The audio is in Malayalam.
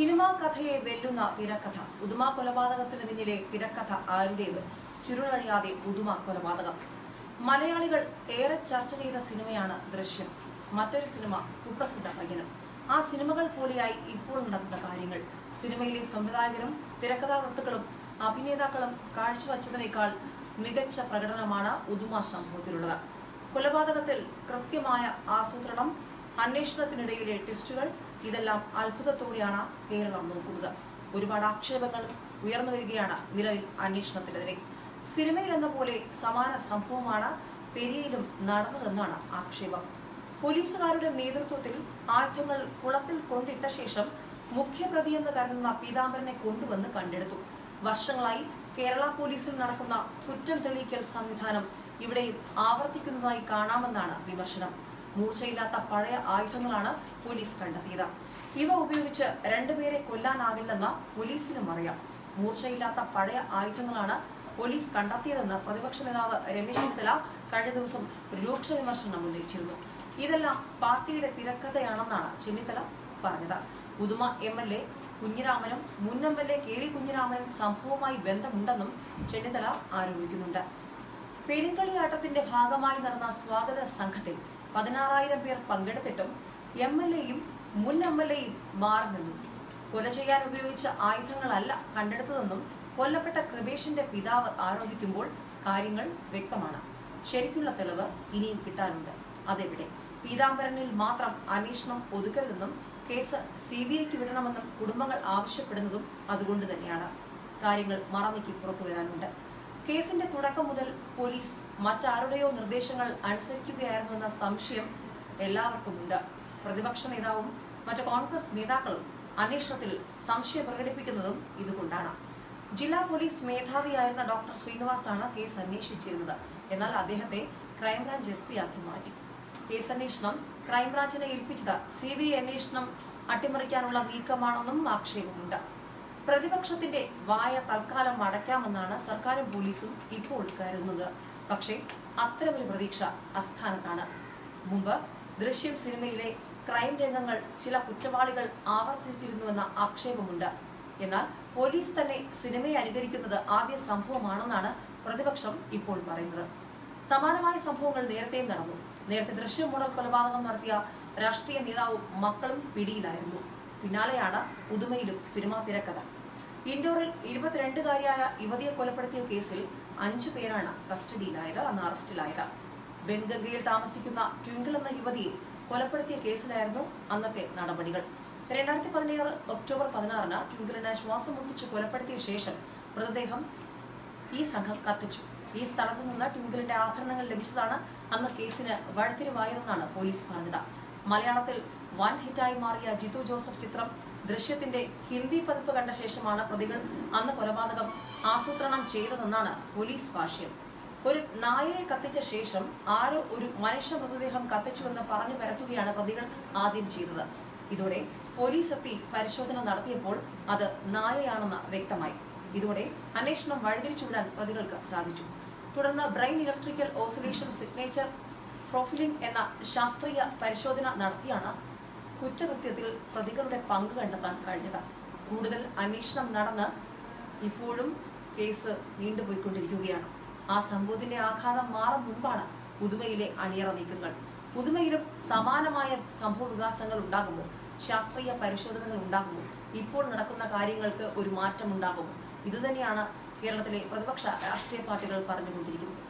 സിനിമാ കഥയെ വെല്ലുന്ന തിരക്കഥ. പുതുമ കൊലപാതകത്തിന് പിന്നിലെ തിരക്കഥ ആരുടേത്? ചുരുളഴിയാതെ പുതുമ കൊലപാതകം. മലയാളികൾ ഏറെ ചർച്ച ചെയ്ത സിനിമയാണ് ദൃശ്യം. മറ്റൊരു സിനിമ കുപ്രസിദ്ധ പയ്യനും ആ സിനിമകൾ പോലെയായി ഇപ്പോൾ നടക്കുന്ന കാര്യങ്ങൾ. സിനിമയിലെ സംവിധായകരും തിരക്കഥാകൃത്തുക്കളും അഭിനേതാക്കളും കാഴ്ചവച്ചതിനേക്കാൾ മികച്ച പ്രകടനമാണ് ഉദുമ സംഭവത്തിലുള്ളത് കൊലപാതകത്തിൽ കൃത്യമായ ആസൂത്രണം അന്വേഷണത്തിനിടയിലെ ടെസ്റ്റുകൾ ഇതെല്ലാം അത്ഭുതത്തോടെയാണ് കേരളം നോക്കുന്നത്. ഒരുപാട് ആക്ഷേപങ്ങൾ ഉയർന്നു വരികയാണ് നിലവിൽ അന്വേഷണത്തിനെതിരെ. സിനിമയിൽ എന്ന പോലെ സമാന സംഭവമാണ് പെരിയയിലും നടന്നതെന്നാണ് ആക്ഷേപം. പോലീസുകാരുടെ നേതൃത്വത്തിൽ ആയുധങ്ങൾ കുളത്തിൽ കൊണ്ടിട്ട ശേഷം മുഖ്യപ്രതിയെന്ന് കരുതുന്ന പീതാംബരനെ കൊണ്ടുവന്ന് കണ്ടെടുത്തു. വർഷങ്ങളായി കേരള പോലീസിൽ നടക്കുന്ന കുറ്റം തെളിയിക്കൽ സംവിധാനം ഇവിടെയും ആവർത്തിക്കുന്നതായി കാണാമെന്നാണ് വിമർശനം. മൂർച്ചയില്ലാത്ത പഴയ ആയുധങ്ങളാണ് പോലീസ് കണ്ടെത്തിയത്. ഇവ ഉപയോഗിച്ച് രണ്ടുപേരെ കൊല്ലാനാകില്ലെന്ന് പോലീസിനും അറിയാം. മൂർച്ചയില്ലാത്ത പഴയ ആയുധങ്ങളാണ് പോലീസ് കണ്ടെത്തിയതെന്ന് പ്രതിപക്ഷ നേതാവ് രമേശ് ചെന്നിത്തല കഴിഞ്ഞ ദിവസം രൂക്ഷ വിമർശനം ഉന്നയിച്ചിരുന്നു. ഇതെല്ലാം പാർട്ടിയുടെ തിരക്കഥയാണെന്നാണ് ചെന്നിത്തല പറഞ്ഞത്. പുതുമ എം എൽ എ കുഞ്ഞിരാമനും മുൻ M L A K V കുഞ്ഞിരാമനും സംഭവവുമായി ബന്ധമുണ്ടെന്നും ചെന്നിത്തല ആരോപിക്കുന്നുണ്ട്. പെരുങ്കളിയാട്ടത്തിന്റെ ഭാഗമായി നടന്ന സ്വാഗത സംഘത്തിൽ പതിനാറായിരം പേർ പങ്കെടുത്തിട്ടും എം എൽ എയും മുൻ എം എൽ എയും മാറി നിന്നു. കൊല ചെയ്യാൻ ഉപയോഗിച്ച ആയുധങ്ങളല്ല കണ്ടെടുത്തതെന്നും കൊല്ലപ്പെട്ട കൃപേഷിന്റെ പിതാവ് ആരോപിക്കുമ്പോൾ കാര്യങ്ങൾ വ്യക്തമാണ്. ശരിക്കുള്ള തെളിവ് ഇനിയും കിട്ടാനുണ്ട്. അതെവിടെ? പീതാംബരനിൽ മാത്രം അന്വേഷണം ഒതുക്കരുതെന്നും കേസ് സി ബി ഐക്ക് വിടണമെന്നും കുടുംബങ്ങൾ ആവശ്യപ്പെടുന്നതും അതുകൊണ്ട് തന്നെയാണ്. കാര്യങ്ങൾ മറന്നിക്ക് പുറത്തു വരാനുണ്ട്. കേസിന്റെ തുടക്കം മുതൽ പോലീസ് മറ്റാരുടെയോ നിർദ്ദേശങ്ങൾ അനുസരിക്കുകയായിരുന്നുവെന്ന സംശയം എല്ലാവർക്കും ഉണ്ട് പ്രതിപക്ഷ നേതാവും മറ്റ് കോൺഗ്രസ് നേതാക്കളും അന്വേഷണത്തിൽ സംശയം പ്രകടിപ്പിക്കുന്നതും ഇതുകൊണ്ടാണ്. ജില്ലാ പോലീസ് മേധാവിയായിരുന്ന ഡോക്ടർ ശ്രീനിവാസാണ് കേസ് അന്വേഷിച്ചിരുന്നത്. എന്നാൽ അദ്ദേഹത്തെ ക്രൈംബ്രാഞ്ച് എസ് പി ആക്കി മാറ്റി. കേസ് അന്വേഷണം ക്രൈംബ്രാഞ്ചിനെ ഏൽപ്പിച്ചത് സി ബി ഐ അന്വേഷണം അട്ടിമറിക്കാനുള്ള നീക്കമാണെന്നും ആക്ഷേപമുണ്ട്. പ്രതിപക്ഷത്തിന്റെ വായ തൽക്കാലം അടയ്ക്കാമെന്നാണ് സർക്കാരും പോലീസും ഇപ്പോൾ കരുതുന്നത്. പക്ഷേ അത്തരമൊരു പ്രതീക്ഷ അസ്ഥാനത്താണ്. മുമ്പ് ദൃശ്യം സിനിമയിലെ ക്രൈം രംഗങ്ങൾ ചില കുറ്റവാളികൾ ആവർത്തിച്ചിരുന്നുവെന്ന ആക്ഷേപമുണ്ട്. എന്നാൽ പോലീസ് തന്നെ സിനിമയെ അനുകരിക്കുന്നത് ആദ്യ സംഭവമാണെന്നാണ് പ്രതിപക്ഷം ഇപ്പോൾ പറയുന്നത്. സമാനമായ സംഭവങ്ങൾ നേരത്തെയും നടന്നു. നേരത്തെ ദൃശ്യം മുടൽ കൊലപാതകം നടത്തിയ രാഷ്ട്രീയ നേതാവും മക്കളും പിടിയിലായിരുന്നു. പിന്നാലെയാണ് പുതുമയിലും സിനിമാ തിരക്കഥ. ഇൻഡോറിൽ ഇരുപത്തിരണ്ടുകാരിയായ യുവതിയെ കൊലപ്പെടുത്തിയ കേസിൽ അഞ്ചു പേരാണ് കസ്റ്റഡിയിലായത് അന്ന് അറസ്റ്റിലായത്. ബെൻഗംഗയിൽ താമസിക്കുന്ന ട്വിങ്കിൾ എന്ന യുവതിയെ കൊലപ്പെടുത്തിയ കേസിലായിരുന്നു അന്നത്തെ നടപടികൾ. രണ്ടായിരത്തി പതിനേഴ് ഒക്ടോബർ പതിനാറിന് ട്വിങ്കിളിനെ ശ്വാസം മുട്ടിച്ച് കൊലപ്പെടുത്തിയ ശേഷം മൃതദേഹം ഈ സംഘം കത്തിച്ചു. ഈ സ്ഥലത്ത് നിന്ന് ട്വിങ്കിളിന്റെ ആഭരണങ്ങൾ ലഭിച്ചതാണ് അന്ന് കേസിന് വഴിത്തിരിവായതെന്നാണ് പോലീസ് പറഞ്ഞത്. മലയാളത്തിൽ വൻ ഹിറ്റായി മാറിയ ജിതു ജോസഫ് ചിത്രം ദൃശ്യത്തിന്റെ ഹിന്ദി പതിപ്പ് കണ്ട ശേഷമാണ് പ്രതികൾ അന്ന് കൊലപാതകം ആസൂത്രണം ചെയ്തതെന്നാണ് പോലീസ് ഭാഷ്യം ഒരു നായയെ കത്തിച്ച ശേഷം ആരോ ഒരു മനുഷ്യ മൃതദേഹം കത്തിച്ചുവെന്ന് പറഞ്ഞു പരത്തുകയാണ് പ്രതികൾ ആദ്യം ചെയ്തത്. ഇതോടെ പോലീസ് എത്തി പരിശോധന നടത്തിയപ്പോൾ അത് നായയാണെന്ന് വ്യക്തമായി. ഇതോടെ അന്വേഷണം വഴിതിരിച്ചുവിടാൻ പ്രതികൾക്ക് സാധിച്ചു. തുടർന്ന് brain electrical oscillation signature profiling എന്ന ശാസ്ത്രീയ പരിശോധന നടത്തിയാണ് കുറ്റകൃത്യത്തിൽ പ്രതികളുടെ പങ്ക് കണ്ടെത്താൻ കഴിഞ്ഞത്. കൂടുതൽ അന്വേഷണം നടന്ന് ഇപ്പോഴും കേസ് നീണ്ടുപോയിക്കൊണ്ടിരിക്കുകയാണ്. ആ സംഭവത്തിന്റെ ആഘാതം മാറും മുൻപാണ് പുതുമയിലെ അണിയറ നീക്കങ്ങൾ. പുതുമയിലും സമാനമായ സംഭവ വികാസങ്ങൾ ഉണ്ടാകുമോ ശാസ്ത്രീയ പരിശോധനകൾ ഉണ്ടാകുമോ ഇപ്പോൾ നടക്കുന്ന കാര്യങ്ങൾക്ക് ഒരു മാറ്റം ഉണ്ടാകുമോ ഇതുതന്നെയാണ് കേരളത്തിലെ പ്രതിപക്ഷ രാഷ്ട്രീയ പാർട്ടികൾ പറഞ്ഞുകൊണ്ടിരിക്കുന്നത്.